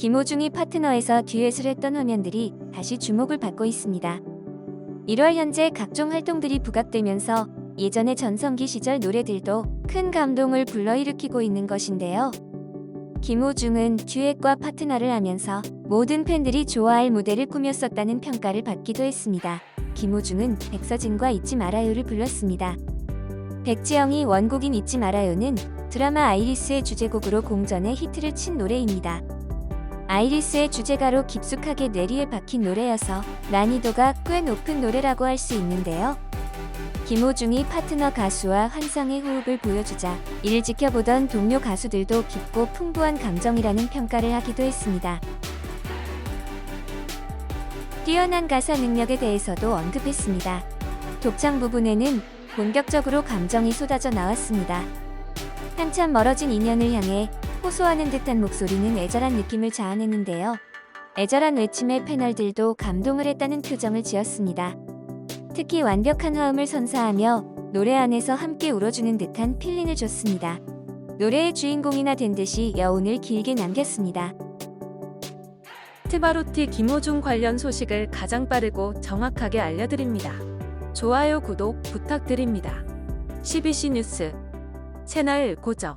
김호중이 파트너에서 듀엣을 했던 화면들이 다시 주목을 받고 있습니다. 1월 현재 각종 활동들이 부각되면서 예전의 전성기 시절 노래들도 큰 감동을 불러일으키고 있는 것인데요. 김호중은 듀엣과 파트너를 하면서 모든 팬들이 좋아할 무대를 꾸몄었다는 평가를 받기도 했습니다. 김호중은 백서진과 잊지 말아요를 불렀습니다. 백지영이 원곡인 잊지 말아요는 드라마 아이리스의 주제곡으로 공전에 히트를 친 노래입니다. 아이리스의 주제가로 깊숙하게 뇌리에 박힌 노래여서 난이도가 꽤 높은 노래라고 할 수 있는데요. 김호중이 파트너 가수와 환상의 호흡을 보여주자 이를 지켜보던 동료 가수들도 깊고 풍부한 감정이라는 평가를 하기도 했습니다. 뛰어난 가사 능력에 대해서도 언급했습니다. 독창 부분에는 본격적으로 감정이 쏟아져 나왔습니다. 한참 멀어진 인연을 향해 호소하는 듯한 목소리는 애절한 느낌을 자아내는데요. 애절한 외침에 패널들도 감동을 했다는 표정을 지었습니다. 특히 완벽한 화음을 선사하며 노래 안에서 함께 울어주는 듯한 필링을 줬습니다. 노래의 주인공이나 된 듯이 여운을 길게 남겼습니다. 트바로티 김호중 관련 소식을 가장 빠르고 정확하게 알려드립니다. 좋아요, 구독 부탁드립니다. 12시 뉴스 채널 고정